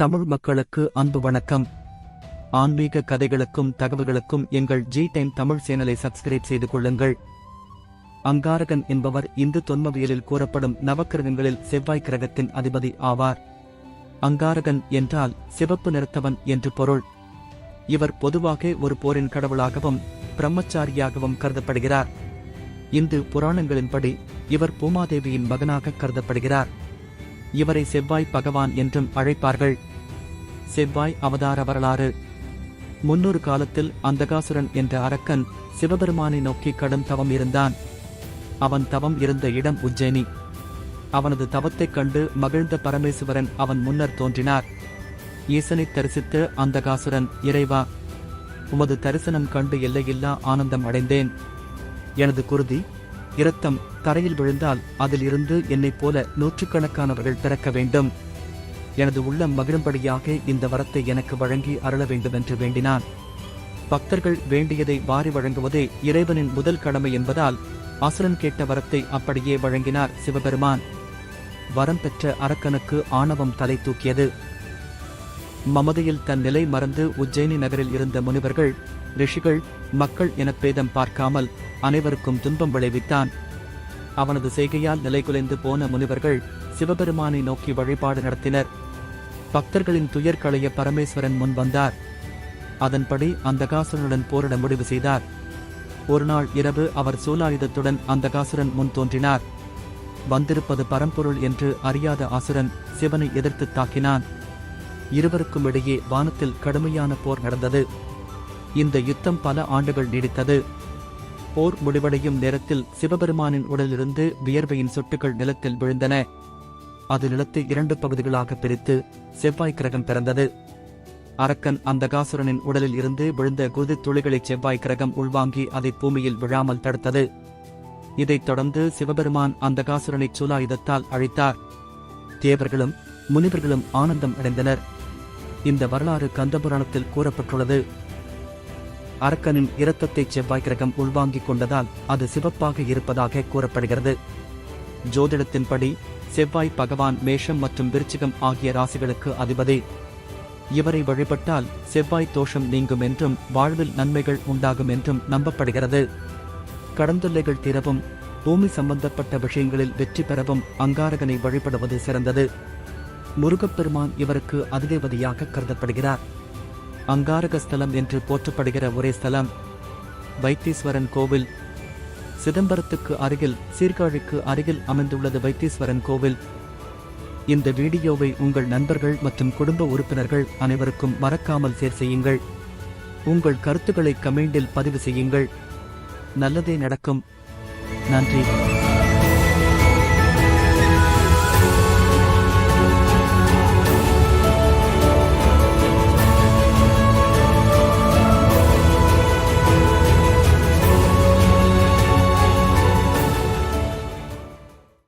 தமிழ் மக்களுக்கு அன்பு வணக்கம். ஆன்மீக கதைகளுக்கும் தகவல்களுக்கும் எங்கள் ஜி டைம் தமிழ் சேனலை சப்ஸ்கிரைப் செய்து கொள்ளுங்கள். அங்காரகன் என்பவர் இந்து தொன்மவியலில் கூறப்படும் நவக்கிரகங்களில் செவ்வாய் கிரகத்தின் அதிபதி ஆவார். அங்காரகன் என்றால் சிவப்பு நிறத்தவன் என்று பொருள். இவர் பொதுவாக ஒரு போரின் கடவுளாகவும் பிரம்மச்சாரியாகவும் கருதப்படுகிறார். இந்து புராணங்களின்படி இவர் பூமாதேவியின் மகனாக கருதப்படுகிறார். இவரை செவ்வாய் பகவான் என்றும் அழைப்பார்கள். செவ்வாய் அவதார வரலாறு. முன்னொரு காலத்தில் அந்தகாசுரன் என்ற அரக்கன் சிவபெருமானை நோக்கி கடும் தவம் இருந்தான். அவன் தவம் இருந்த இடம் உஜ்ஜயினி. அவனது தவத்தைக் கண்டு மகிழ்ந்த பரமேசுவரன் அவன் முன்னர் தோன்றினார். ஈசனை தரிசித்து அந்தகாசுரன் இறைவா உமது தரிசனம் கண்டு எல்லையில்லா ஆனந்தம் அடைந்தேன். எனது குருதி இரத்தம் தரையில் விழுந்தால் அதிலிருந்து என்னைப் போல நூற்றுக்கணக்கானவர்கள் பிறக்க வேண்டும். எனது உள்ளம் மகிழும்படியாக இந்த வரத்தை எனக்கு வழங்கி அருள வேண்டும் என்று வேண்டினான். பக்தர்கள் வேண்டியதை வாரி வழங்குவதே இறைவனின் முதல் கடமை என்பதால் அசுரன் கேட்ட வரத்தை அப்படியே வழங்கினார் சிவபெருமான். வரம் பெற்ற அரக்கனுக்கு ஆணவம் தலை தூக்கியது. மமதையில் தன் நிலை மறந்து உஜ்ஜயினி நகரில் இருந்த முனிவர்கள் ரிஷிகள் மக்கள் என பேதம் பார்க்காமல் அனைவருக்கும் துன்பம் விளைவித்தான். அவனது செய்கையால் நிலைகுலைந்து போன முனிவர்கள் சிவபெருமானை நோக்கி வழிபாடு நடத்தினர். பக்தர்களின் துயர் களைய பரமேஸ்வரன் முன் வந்தார். அதன்படி அந்தகாசுரனுடன் போரிட முடிவு செய்தார். ஒருநாள் இரவு அவர் சூலாயுதத்துடன் அந்தகாசுரன் முன் தோன்றினார். வந்திருப்பது பரம்பொருள் என்று அறியாத அசுரன் சிவனை எதிர்த்து தாக்கினான். இருவருக்கும் இடையே வானத்தில் கடுமையான போர் நடந்தது. இந்த யுத்தம் பல ஆண்டுகள் நீடித்தது. போர் முடிவடையும் நேரத்தில் சிவபெருமானின் உடலிருந்து வியர்வையின் சொட்டுகள் நிலத்தில் விழுந்தன. அது நிலத்தை இரண்டு பகுதிகளாக பிரித்து செவ்வாய் கிரகம் பிறந்தது. அரக்கன் அந்தகாசுரனின் உடலில் இருந்து விழுந்த குருதி துளிகளை செவ்வாய் கிரகம் உள்வாங்கி அதை பூமியில் விழாமல் தடுத்தது. இதைத் தொடர்ந்து சிவபெருமான் அந்தகாசுரனை சூலாயுதத்தால் அழித்தார். தேவர்களும் முனிவர்களும் ஆனந்தம் அடைந்தனர். இந்த வரலாறு கந்தபுராணத்தில் கூறப்பட்டுள்ளது. அரக்கனின் இரத்தத்தை செவ்வாய் கிரகம் உள்வாங்கிக் கொண்டதால் அது சிவப்பாக இருப்பதாக கூறப்படுகிறது. ஜோதிடத்தின்படி செவ்வாய் பகவான் மேஷம் மற்றும் விருச்சிகம் ஆகிய ராசிகளுக்கு அதிபதி. இவரை வழிபட்டால் செவ்வாய் தோஷம் நீங்கும் என்றும் வாழ்வில் நன்மைகள் உண்டாகும் என்றும் நம்பப்படுகிறது. கடந்தொல்லைகள் தீரவும் பூமி சம்பந்தப்பட்ட விஷயங்களில் வெற்றி பெறவும் அங்காரகனை வழிபடுவது சிறந்தது. முருகப்பெருமான் இவருக்கு அதிதேவதியாக கருதப்படுகிறார். அங்காரக ஸ்தலம் என்று போற்றப்படுகிற ஒரே ஸ்தலம் வைத்தீஸ்வரன் கோவில் சிதம்பரத்துக்கு அருகில் சீர்காழிக்கு அருகில் அமைந்துள்ளது வைத்தீஸ்வரன் கோவில். இந்த வீடியோவை உங்கள் நண்பர்கள் மற்றும் குடும்ப உறுப்பினர்கள் அனைவருக்கும் மறக்காமல் ஷேர் செய்யுங்கள். உங்கள் கருத்துக்களை கமெண்டில் பதிவு செய்யுங்கள். நல்லதே நடக்கும். நன்றி.